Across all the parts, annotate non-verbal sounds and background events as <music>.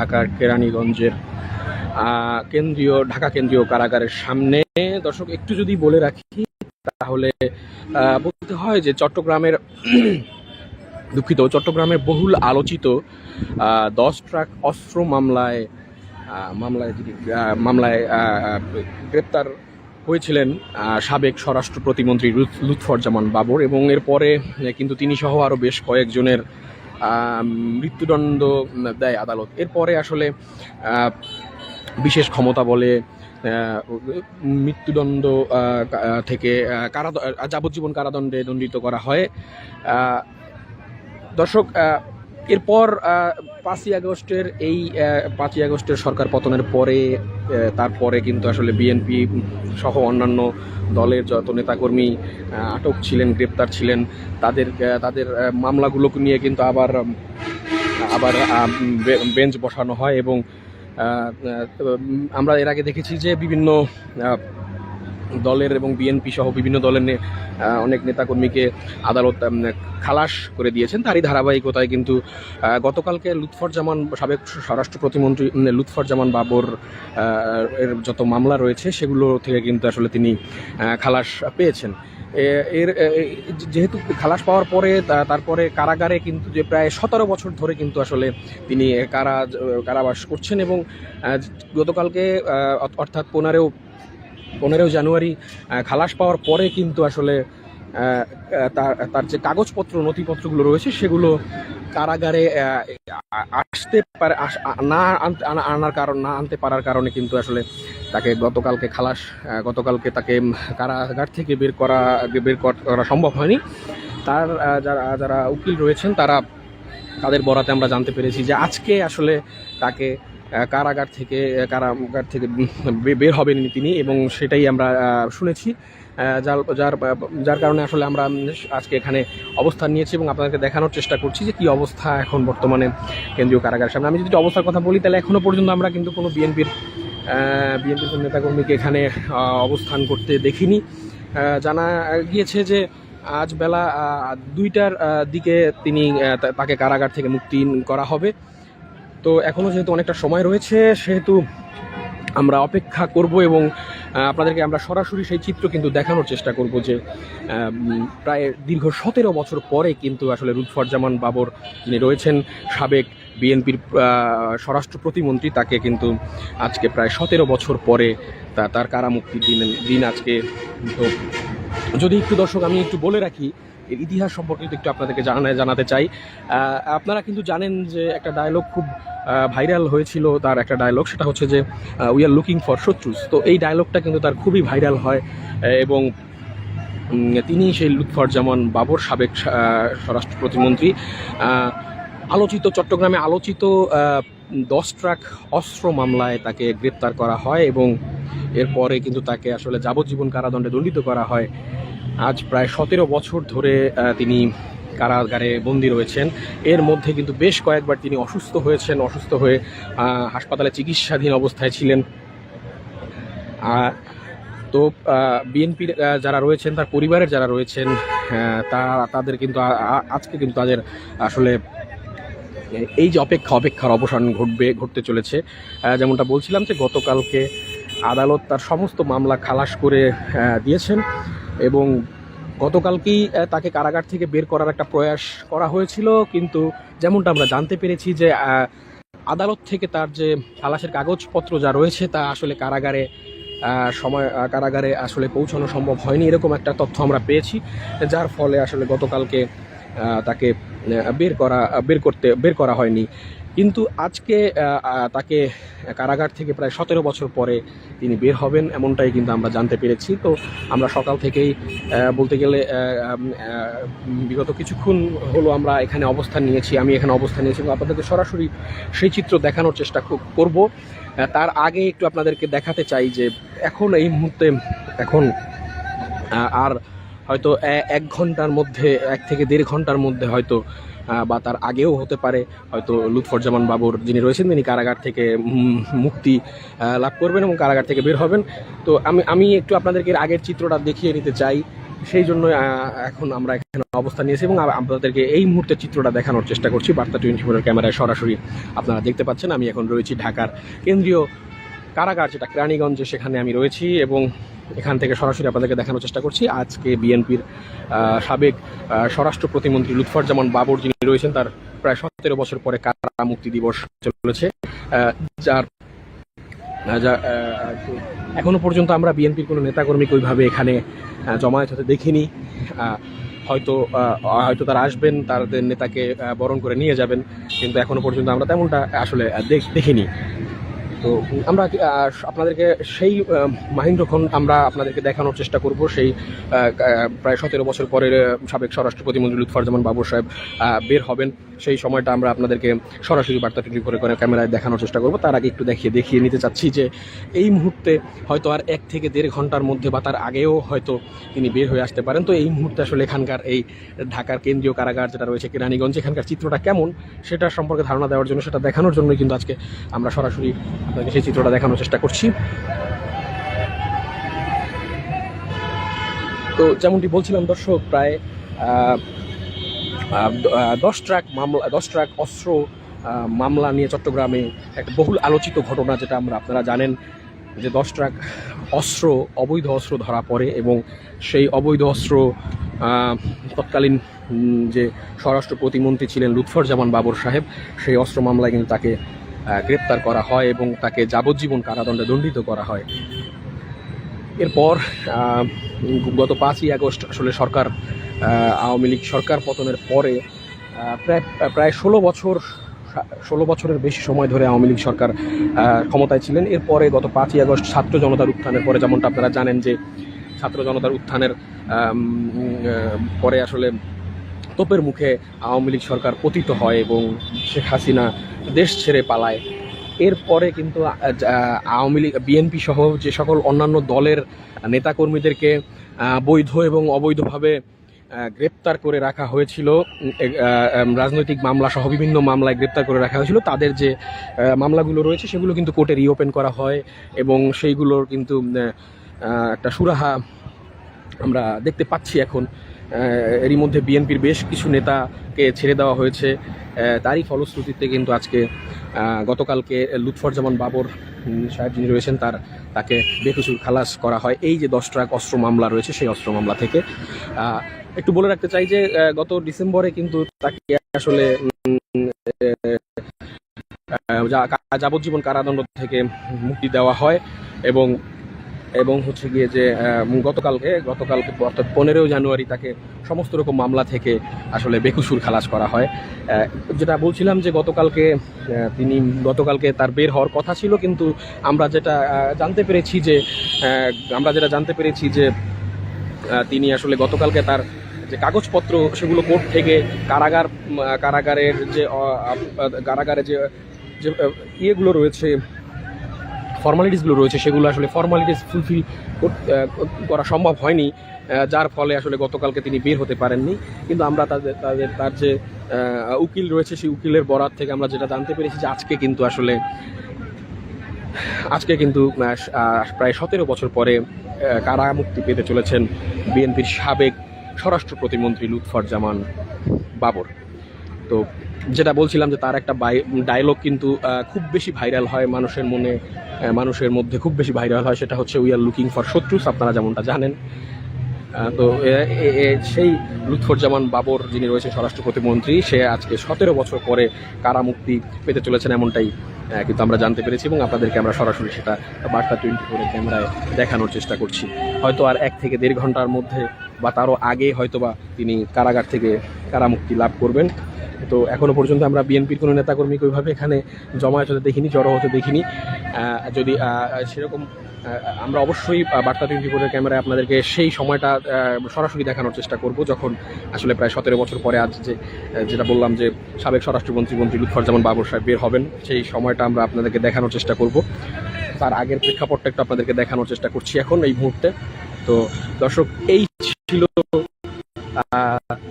ঢাকার কেরানীগঞ্জের কেন্দ্রীয়, ঢাকা কেন্দ্রীয় কারাগারের সামনে। দর্শক, একটু যদি বলে রাখি, তাহলে বলতে হয় যে চট্টগ্রামের <clears throat> দুঃখিত, চট্টগ্রামের বহুল আলোচিত দশ ট্রাক অস্ত্র মামলায় মামলায় যিনি মামলায় গ্রেপ্তার হয়েছিলেন সাবেক স্বরাষ্ট্র প্রতিমন্ত্রী লুৎ- লুৎফরজামান বাবর। এবং এরপরে কিন্তু তিনি সহ আরও বেশ কয়েকজনের মৃত্যুদণ্ড দেয় আদালত। এরপরে আসলে বিশেষ ক্ষমতা বলে মৃত্যুদণ্ড থেকে কারা যাবজ্জীবন কারাদণ্ডে দণ্ডিত করা হয়। দর্শক এরপর পাঁচই আগস্টের এই পাঁচই আগস্টের সরকার পতনের পরে তারপরে কিন্তু আসলে বিএনপি সহ অন্যান্য দলের যত নেতাকর্মী আটক ছিলেন, গ্রেপ্তার ছিলেন, তাদের তাদের মামলাগুলোকে নিয়ে কিন্তু আবার আবার বেঞ্চ বসানো হয় এবং আমরা এর আগে দেখেছি যে বিভিন্ন দলের এবং বিএনপি সহ বিভিন্ন দলের অনেক নেতাকর্মীকে আদালত খালাস করে দিয়েছেন। তারই ধারাবাহিকতায় কিন্তু গতকালকে লুৎফরজামান সাবেক স্বরাষ্ট্র প্রতিমন্ত্রী উম, লুৎফরজামান বাবর এর যত মামলা রয়েছে সেগুলো থেকে কিন্তু আসলে তিনি খালাস পেয়েছেন। এর যেহেতু খালাস পাওয়ার পরে তারপরে কারাগারে কিন্তু যে প্রায় সতেরো বছর ধরে কিন্তু আসলে তিনি কারা কারাবাস করছেন এবং গতকালকে অর্থাৎ পনেরো পনেরো জানুয়ারি খালাস পাওয়ার পরে কিন্তু আসলে তার তার যে কাগজপত্র, নথিপত্রগুলো রয়েছে, সেগুলো কারাগারে আসতে পারে না আনার কারণ, না আনতে পারার কারণে কিন্তু আসলে তাকে গতকালকে খালাস গতকালকে তাকে কারাগার থেকে বের করা বের করা সম্ভব হয়নি। তার যারা যারা উকিল রয়েছেন, তারা, তাদের বরাতে আমরা জানতে পেরেছি যে আজকে আসলে তাকে কারাগার থেকে কারাগার থেকে বের হবেন তিনি এবং সেটাই আমরা শুনেছি। যার যার যার কারণে আসলে আমরা আজকে এখানে অবস্থান নিয়েছি এবং আপনাদেরকে দেখানোর চেষ্টা করছি যে কি অবস্থা এখন বর্তমানে কেন্দ্রীয় কারাগারের সামনে। আমি যদি অবস্থার কথা বলি, তাহলে এখনও পর্যন্ত আমরা কিন্তু কোনো বিএনপির বিএনপির নেতাকর্মীকে এখানে অবস্থান করতে দেখিনি। জানা গিয়েছে যে আজ বেলা দুইটার দিকে তিনি তাকে কারাগার থেকে মুক্তি করা হবে। তো এখনও যেহেতু অনেকটা সময় রয়েছে, সেহেতু আমরা অপেক্ষা করব এবং আপনাদেরকে আমরা সরাসরি সেই চিত্র কিন্তু দেখানোর চেষ্টা করব যে প্রায় দীর্ঘ সতেরো বছর পরে কিন্তু আসলে লুৎফরজামান বাবর যিনি রয়েছেন, সাবেক বিএনপির স্বরাষ্ট্র প্রতিমন্ত্রী, তাকে কিন্তু আজকে প্রায় সতেরো বছর পরে তা, তার কারামুক্তির দিন দিন আজকে। তো যদি একটু দর্শক, আমি একটু বলে রাখি এর ইতিহাস সম্পর্কে একটু আপনাদেরকে জানা জানাতে চাই। আপনারা কিন্তু জানেন যে একটা ডায়লগ খুব ভাইরাল হয়েছিল তার একটা ডায়লগ সেটা হচ্ছে যে উই আর লুকিং ফর শত্রুস। তো এই ডায়লগটা কিন্তু তার খুবই ভাইরাল হয় এবং তিনি সেই লুৎফরজামান বাবর সাবেক স্বরাষ্ট্র প্রতিমন্ত্রী আলোচিত, চট্টগ্রামে আলোচিত দশ ট্রাক অস্ত্র মামলায় তাকে গ্রেপ্তার করা হয় এবং এরপরে কিন্তু তাকে আসলে যাবজ্জীবন কারাদণ্ডে দণ্ডিত করা হয়। আজ প্রায় সতেরো বছর ধরে তিনি কারাগারে বন্দি রয়েছেন। এর মধ্যে কিন্তু বেশ কয়েকবার তিনি অসুস্থ হয়েছেন, অসুস্থ হয়ে হাসপাতালে চিকিৎসাধীন অবস্থায় ছিলেন। তো বিএনপির যারা রয়েছেন, তার পরিবারের যারা রয়েছেন তা তাদের কিন্তু আজকে কিন্তু তাদের আসলে এই যে অপেক্ষা, অপেক্ষার অবসান ঘটবে, ঘটতে চলেছে। যেমনটা বলছিলাম যে গতকালকে আদালত তার সমস্ত মামলা খালাস করে দিয়েছেন। এবং গতকালকেই তাকে কারাগার থেকে বের করার একটা প্রয়াস করা হয়েছিল, কিন্তু যেমনটা আমরা জানতে পেরেছি যে আদালত থেকে তার যে খালাসের কাগজপত্র যা রয়েছে তা আসলে কারাগারে সময় কারাগারে আসলে পৌঁছানো সম্ভব হয়নি, এরকম একটা তথ্য আমরা পেয়েছি, যার ফলে আসলে গতকালকে তাকে বের করা, বের করতে, বের করা হয়নি। কিন্তু আজকে তাকে কারাগার থেকে প্রায় সতেরো বছর পরে তিনি বের হবেন, এমনটাই কিন্তু আমরা জানতে পেরেছি। তো আমরা সকাল থেকেই বলতে গেলে বিগত কিছুক্ষণ হলো আমরা এখানে অবস্থান নিয়েছি, আমি এখানে অবস্থান নিয়েছি এবং আপনাদেরকে সরাসরি সেই চিত্র দেখানোর চেষ্টা কর- করব। তার আগে একটু আপনাদেরকে দেখাতে চাই যে এখন এই মুহূর্তে, এখন আর হয়তো এক ঘণ্টার মধ্যে, এক থেকে দেড় ঘণ্টার মধ্যে হয়তো বা তার আগেও হতে পারে, হয়তো লুৎফরজামান বাবুর যিনি রয়েছেন, তিনি কারাগার থেকে মুক্তি লাভ করবেন এবং কারাগার থেকে বের হবেন। তো আমি আমি একটু আপনাদেরকে আগের চিত্রটা দেখিয়ে নিতে চাই। সেই জন্য এখন আমরা এখানে অবস্থান নিয়েছি এবং আপনাদেরকে এই মুহূর্তে চিত্রটা দেখানোর চেষ্টা করছি। বার্তা টোয়েন্টি ফোরের ক্যামেরায় সরাসরি আপনারা দেখতে পাচ্ছেন, আমি এখন রয়েছি ঢাকার কেন্দ্রীয় কারাগার, যেটা কেরানীগঞ্জে সেখানে আমি রয়েছি এবং এখান থেকে সরাসরি আপনাদেরকে দেখানোর চেষ্টা করছি। আজকে বিএনপির সাবেক স্বরাষ্ট্র প্রতিমন্ত্রী লুৎফরজামান বাবর যিনি রয়েছেন, তার প্রায় সতেরো বছর পরে কারা মুক্তি দিবস চলেছে। যার এখনও পর্যন্ত আমরা বিএনপির কোনো নেতাকর্মীকে ওইভাবে এখানে জমায়েত হতে দেখিনি। হয়তো হয়তো তারা আসবেন, তাদের নেতাকে বরণ করে নিয়ে যাবেন, কিন্তু এখনও পর্যন্ত আমরা তেমনটা আসলে দেখিনি। তো আমরা আপনাদেরকে সেই মাহিন্দ্রক্ষণ আমরা আপনাদেরকে দেখানোর চেষ্টা করব। সেই প্রায় সতেরো বছর পরে সাবেক স্বরাষ্ট্র প্রতিমন্ত্রী লুৎফরজামান বাবর সাহেব বের হবেন। সেই সময়টা আমরা আপনাদেরকে সরাসরি বার্তা টিভি করে করে ক্যামেরায় দেখানোর চেষ্টা করব। তার আগে একটু দেখিয়ে দেখিয়ে নিতে চাচ্ছি যে এই মুহূর্তে হয়তো আর এক থেকে দেড় ঘণ্টার মধ্যে বা তার আগেও হয়তো তিনি বের হয়ে আসতে পারেন। তো এই মুহূর্তে আসলে এখানকার এই ঢাকার কেন্দ্রীয় কারাগার যেটা রয়েছে কেরানীগঞ্জ, এখানকার চিত্রটা কেমন সেটা সম্পর্কে ধারণা দেওয়ার জন্য, সেটা দেখানোর জন্যই কিন্তু আজকে আমরা সরাসরি আপনাকে সেই চিত্রটা দেখানোর চেষ্টা করছি। তো যেমনটি বলছিলাম, দর্শক, প্রায় দশ ট্রাক মামলা, দশ ট্রাক অস্ত্র মামলা নিয়ে চট্টগ্রামে একটা বহুল আলোচিত ঘটনা যেটা আমরা আপনারা জানেন, যে দশ ট্রাক অস্ত্র, অবৈধ অস্ত্র ধরা পড়ে এবং সেই অবৈধ অস্ত্র তৎকালীন যে স্বরাষ্ট্র প্রতিমন্ত্রী ছিলেন লুৎফর জামান বাবর সাহেব, সেই অস্ত্র মামলায় কিন্তু তাকে গ্রেপ্তার করা হয় এবং তাকে যাবজ্জীবন কারাদণ্ডে দণ্ডিত করা হয়। এরপর গত পাঁচই আগস্ট আসলে সরকার আওয়ামী লীগ সরকার পতনের পরে প্রায় প্রায় ষোলো বছর, ষোলো বছরের বেশি সময় ধরে আওয়ামী লীগ সরকার ক্ষমতায় ছিলেন। এরপরে গত পাঁচই আগস্ট ছাত্র জনতার উত্থানের পরে যেমনটা আপনারা জানেন যে, ছাত্র জনতার উত্থানের পরে আসলে তোপের মুখে আওয়ামী লীগ সরকার পতিত হয় এবং শেখ হাসিনা দেশ ছেড়ে পালায়। এরপরে কিন্তু আওয়ামী লীগ, বিএনপি সহ যে সকল অন্যান্য দলের নেতাকর্মীদেরকে বৈধ এবং অবৈধভাবে গ্রেপ্তার করে রাখা হয়েছিল। রাজনৈতিক মামলা সহ বিভিন্ন মামলায় গ্রেপ্তার করে রাখা হয়েছিল। তাদের যে মামলাগুলো রয়েছে সেগুলো কিন্তু কোর্টে রিওপেন করা হয় এবং সেইগুলোর কিন্তু একটা সুরাহা আমরা দেখতে পাচ্ছি এখন এরই মধ্যে বিএনপির বেশ কিছু নেতাকে ছেড়ে দেওয়া হয়েছে। তারই ফলশ্রুতিতে কিন্তু আজকে গতকালকে লুৎফরজামান বাবর সাহেব যিনি রয়েছেন, তার, তাকে বেকসুর খালাস করা হয়। এই যে দশ ট্রাক অস্ত্র মামলা রয়েছে, সেই অস্ত্র মামলা থেকে একটু বলে রাখতে চাই যে গত ডিসেম্বরে কিন্তু তাকে আসলে যাবজ্জীবন কারাদণ্ড থেকে মুক্তি দেওয়া হয় এবং এবং হচ্ছে গিয়ে যে গতকালকে গতকালকে অর্থাৎ পনেরোই জানুয়ারি তাকে সমস্ত রকম মামলা থেকে আসলে বেকুসুর খালাস করা হয়। যেটা বলছিলাম যে গতকালকে তিনি গতকালকে তার বের হওয়ার কথা ছিল, কিন্তু আমরা যেটা জানতে পেরেছি যে আমরা যেটা জানতে পেরেছি যে তিনি আসলে গতকালকে তার যে কাগজপত্র, সেগুলো কোর্ট থেকে কারাগার কারাগারের যে কারাগারে যে যে ইয়েগুলো রয়েছে ফর্মালিটিসগুলো রয়েছে, সেগুলো আসলে ফর্মালিটিস ফুলফিল করা সম্ভব হয়নি যার ফলে আসলে গতকালকে তিনি বের হতে পারেননি। কিন্তু আমরা তাদের তাদের, তার যে উকিল রয়েছে, সেই উকিলের বরাত থেকে আমরা যেটা জানতে পেরেছি যে আজকে কিন্তু আসলে, আজকে কিন্তু প্রায় সতেরো বছর পরে কারা মুক্তি পেতে চলেছেন বিএনপির সাবেক স্বরাষ্ট্র প্রতিমন্ত্রী লুৎফর জামান বাবর। তো যেটা বলছিলাম যে তার একটা ডায়লগ কিন্তু খুব বেশি ভাইরাল হয় মানুষের মনে মানুষের মধ্যে খুব বেশি ভাইরাল হয়, সেটা হচ্ছে উই আর লুকিং ফর শত্রুস আপনারা যেমনটা জানেন। তো সেই লুৎফরজামান বাবর যিনি রয়েছেন স্বরাষ্ট্র প্রতিমন্ত্রী, সে আজকে সতেরো বছর পরে কারা মুক্তি পেতে চলেছেন এমনটাই কিন্তু আমরা জানতে পেরেছি এবং আপনাদেরকে আমরা সরাসরি সেটা বার্তা টোয়েন্টি ফোরের ক্যামেরায় দেখানোর চেষ্টা করছি। হয়তো আর এক থেকে দেড় ঘণ্টার মধ্যে বা তারও আগে হয়তোবা তিনি কারাগার থেকে কারামুক্তি লাভ করবেন। তো এখনও পর্যন্ত আমরা বিএনপির কোনো নেতাকর্মীকে ওইভাবে এখানে জমায়েত হতে দেখিনি, জড়ো হতে দেখিনি। যদি সেরকম আমরা অবশ্যই বার্তা টোয়েন্টি ফোরের ক্যামেরায় আপনাদেরকে সেই সময়টা সরাসরি দেখানোর চেষ্টা করব যখন আসলে প্রায় সতেরো বছর পরে আজ যে যেটা বললাম যে সাবেক স্বরাষ্ট্রমন্ত্রী মন্ত্রী লুৎফরজামান বাবর সাহেব বের হবেন, সেই সময়টা আমরা আপনাদেরকে দেখানোর চেষ্টা করব। তার আগের প্রেক্ষাপটটা একটু আপনাদেরকে দেখানোর চেষ্টা করছি এখন এই মুহূর্তে। তো দর্শক, এই ছিল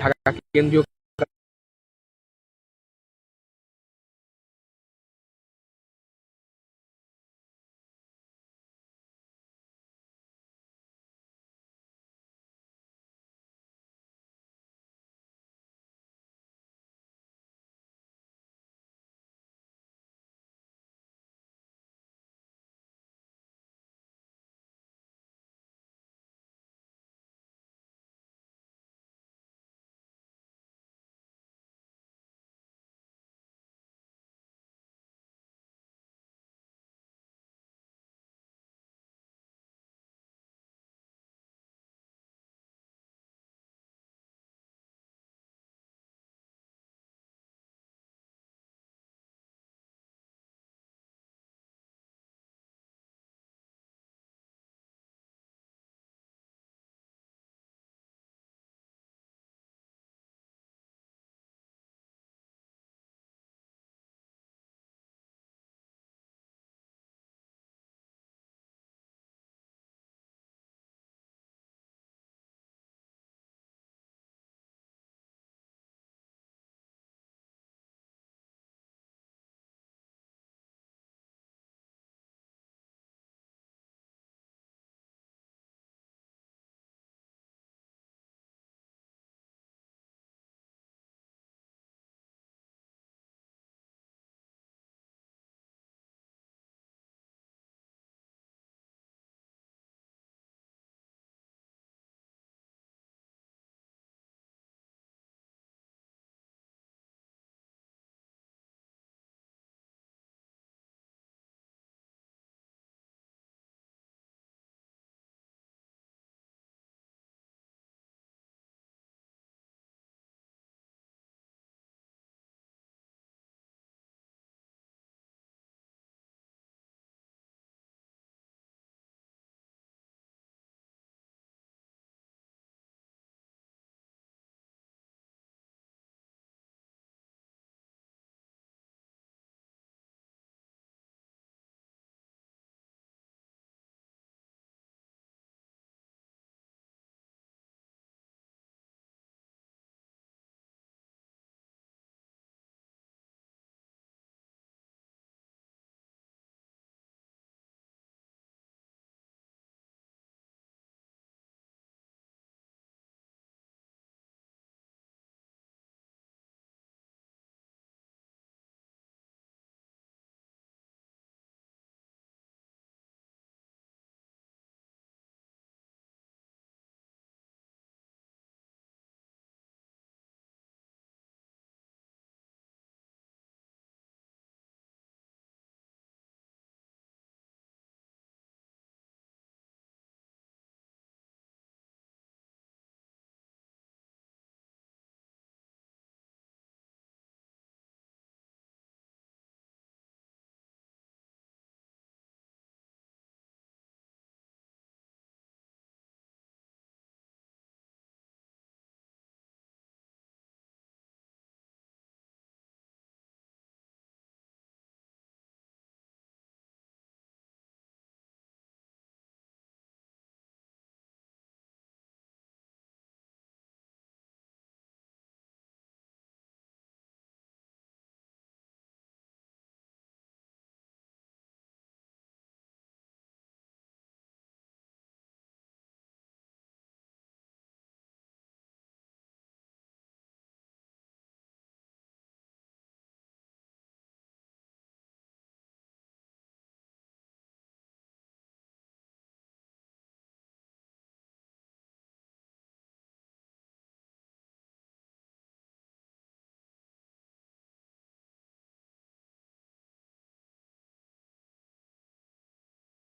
ঢাকা কেন্দ্রীয়